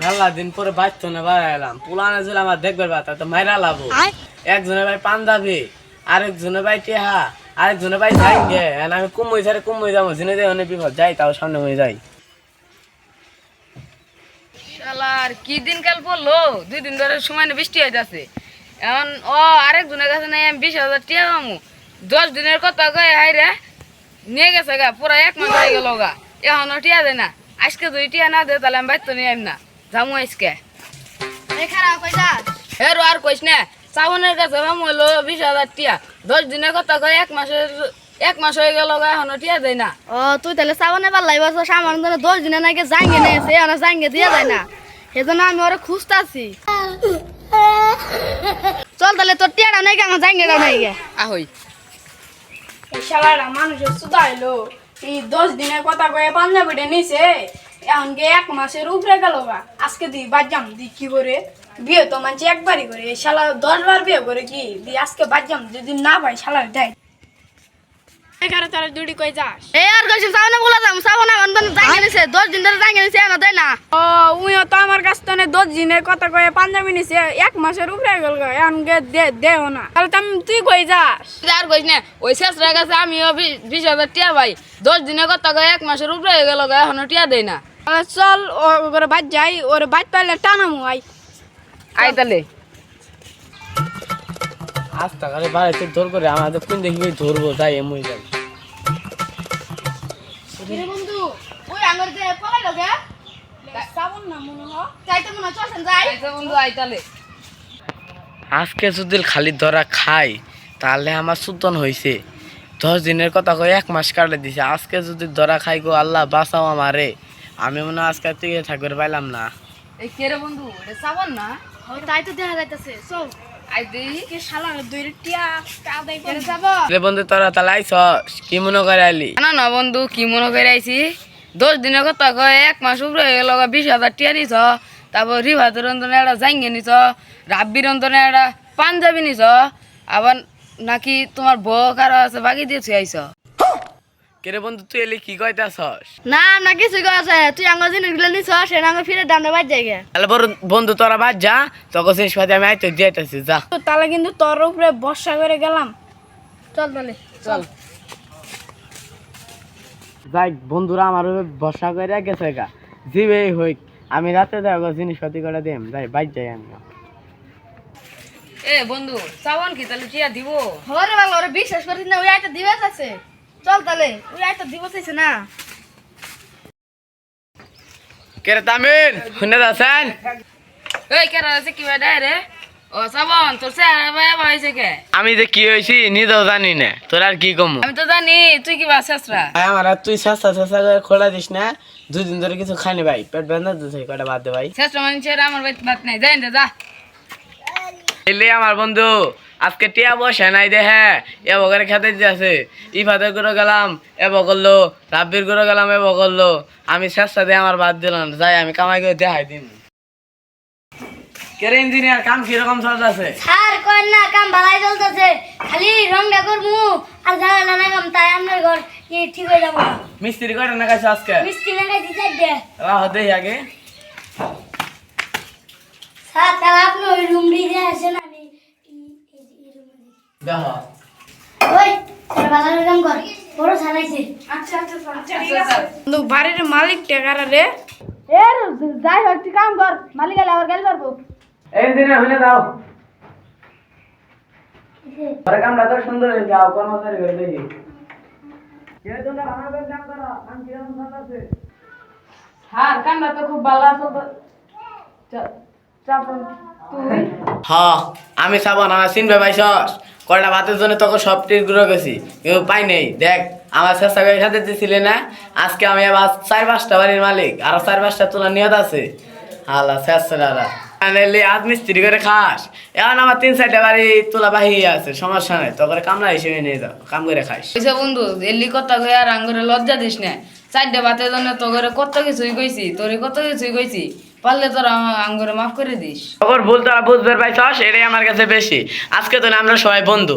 মেলা দিন পরে বাঁচতো না বাড়াইলাম পুলানে ছিল আমার দেখবার বাতা তো মাইরা লাভ একজনে ভাই পাঞ্জাবি আরেকজনে ভাই টেহা আরেকজনে ভাই আর আমি কুমই ছাড়ে কুমই যাব জেনে দেয় অনেক বিপদ। যাই তাও সামনে হয়ে যাই। শালার কি দিন কাল পড়ল? দুই দিন ধরে সময় না বৃষ্টি হয়ে যাচ্ছে এখন ও আরেকজনের কাছে নাই আমি বিশ হাজার টিয়া পামু। দশ দিনের কথা কয়ে হাই রে নিয়ে গেছে গা পুরা এক মাস হয়ে গেল গা। এখনও টিয়া দেয় না। আজকে যদি টিয়া না দে তাহলে আমি বাইতো নিয়ে না। যাব আজকে হেরো আর কইস না? শ্রাবণের কাছে হলো বিশ হাজার টিয়া। দশ দিনের কথা কয়ে এক মাসের এক মাস হয়ে গেল এখনও টিয়া দেয় না। ও তুই তাহলে সাবানে পারলাই বছর সামান দশ দিনে নাকি জাঙ্গে নিয়েছে এখানে জাঙ্গে দিয়ে যায় না। সেজন্য আমি ওরা খুঁজতাছি। চল তাহলে তোর টিয়াটা নাকি আমার জাঙ্গেটা নাই গে আহই এই শালারা মানুষের সুদাইলো এই দশ দিনের কথা কয়ে পাঞ্জাবিটা নিছে। এখন গে এক মাসের উপরে গেল গা। আজকে দি বাজাম দি কি করে? বিয়ে তো মানছি একবারই করে। শালা দশ বার বিয়ে করে কি? দি আজকে বাজাম যদি না পাই শালার দেয়। এগারো তারা দুটি কই যাস? এই আর কইছি সাবানে বলে যাম জাঙ্গে নিছে দশ দিন ধরে জাঙ্গে নিছে এখানে দেয় না। ও উইও তো আমার কাছ দিনের কথা কয়ে পাঞ্জাবি নিছে এক মাসের উপরে গেল গা দে দেও না। তাহলে তুমি তুই কই যাস? আর না ওই শেষরা গেছে আমিও বি- বিশ হাজার টিয়া ভাই দশ দিনের কথা কয়ে এক মাসের উপরে হয়ে গেল গা এখনও টিয়া দেয় না। চল ওর বাদ যাই ওর বাদ পাইলে টানামু আই আই তাহলে। আজ বাড়িতে ধর করে আমাদের কোন দেখি ধরবো যাই এমনি যাই। বন্ধু ওই মনে হয়? মনে আজকে যদি খালি ধরা খাই তাহলে আমার সুতন হয়েছে দশ দিনের কথা এক মাস কাটে দিছে। আজকে যদি ধরা খাই গো আল্লাহ বাঁচাও আমারে। আমি মনে হয় আজকে থেকে ঠাকুর পাইলাম না। এই কে রে বন্ধু এটা সাবান না? তাই তো দেখা যাইতেছে চল। আই দেই কে শালা দুই টিয়া আদায় করে বন্ধু তোরা তাহলে আইসস কি মনে করে আইলি? না না বন্ধু কি মনে করে আইছি? দশ দিনের কথা কয়ে এক মাস উপরে গেল বিশ হাজার টিয়া নিছ। তারপর রিভাতের অন্তনে একটা জাঙ্গে নিছ রাব্বির অন্তনে একটা পাঞ্জাবি নিছ। আবার নাকি তোমার বউ কারও আছে বাকি দিয়েছি আইছ। কে রে বন্ধু তুই এলি কি কইতাছস? না না কিছু আছে তুই আঙ্গুর জিনিসগুলো নিছ সে ফিরে দামটা বাদ যাই গে তাহলে বন্ধু তোরা বাদ যা তোকে শেষ পাতে আমি আইতে দিয়েতেছি যা। তো তাহলে কিন্তু তোর উপরে বর্ষা করে গেলাম। চল তাহলে চল। যাই বন্ধুরা আমার উপরে বসা করে গেছে গা। জিবে হই আমি রাতে দেখো জিনিসপাতি করে দিম। যাই বাইর যাই আমি এ বন্ধু সাবান কি? তাহলে টিয়া দিব? হরে ওরে বিশ্বাস করিস না ওই আইটা দিবে আছে চল তাহলে ওই আইটা দিব চাইছে না। কে রে তামির শুনে যাচ্ছেন? এই কেরা আছে কি ভাই রে। ও সাবান তোর ভাই হয়েছে কে? আমি যে কি হয়েছি নিজেও জানি না। তোর আর কি কম? আমি তো জানি তুই কি বা শেষরা? আমার আর তুই চেষ্টা চেষ্টা করে খোলা দিস না। দুই দিন ধরে কিছু খাইনি ভাই পেট বেঁধে দিতে কটা বাদ দে ভাই। শেষরা মানুষের আমার বাড়িতে ভাত নাই। যাই না যা। এলে আমার বন্ধু আজকে টিয়া বসে নাই দে হ্যাঁ এ বগরে খেতে দিতেছে। ইফাদের করে গেলাম এ বগললো রাব্বির করে গেলাম এ বগললো আমি চেষ্টা দিয়ে আমার বাদ দিলাম যাই আমি কামাই করে দেখাই দিন কেরে ইঞ্জিনিয়ার কাম কীরকম চলতেছে? স্যার কর না কাম ভালাই চলতেছে। খালি রংটা করব আর নানা কাম তাই আপনার ঘর কি ঠিক হয়ে যাব। মিস্ত্রি করে না কাছে আজকে? মিষ্টি না খাইছি চারটে। রাহ দেই আগে। স্যার তাহলে আপনি ওই রুম দিয়ে আসেন আমি এই- এই- এই room দেখো ওই বাজারের কাম কর। বড় ছাড়াইছে আচ্ছা আচ্ছা ঠিক আছে। কিন্তু বাড়ির মালিক টেকারা রে। এ যাই হোক তুই কাম কর। মালিক আলে আবার গেল পারব ইঞ্জিনিয়ার হলে দাও। ঘরে কামটা তো সুন্দর হয়েছে কর্মচারী দেখি। হ্যাঁ কান্না তো খুব ভালো আছে চাপন তুই? হ্যাঁ আমি সাবান আমার চিনবে পাইছস কয়টা ভাতের জন্য তোকে সব টির গুঁড়ো গেছি? কিন্তু পাই নেই। দেখ, আমার করে খাতে দিছিলে না, আজকে আমি আবার চার পাঁচটা বাড়ির মালিক, আর চার পাঁচটা তোলা নিয়ত আছে। আল্লাহ আনলি আজ মিস্ত্রি করে খাস। এখন আমার তিন চারটা বাড়ি তোলা বাহি আছে, সমস্যা নেই। তোকে কামলা হিসেবে নিয়ে যাও কাম করে কইছে বন্ধু এলি কথা আর আঙ্গুরে লজ্জা দিস না। চারটে বাতের জন্য তো করে কত কিছুই কইছি, তোরে কত কিছুই কইছি। পারলে তোর আঙ্গুরে মাফ করে দিস। খবর ভুল তোরা ভাই পাইছস, এটাই আমার কাছে বেশি। আজকে তো আমরা সবাই বন্ধু।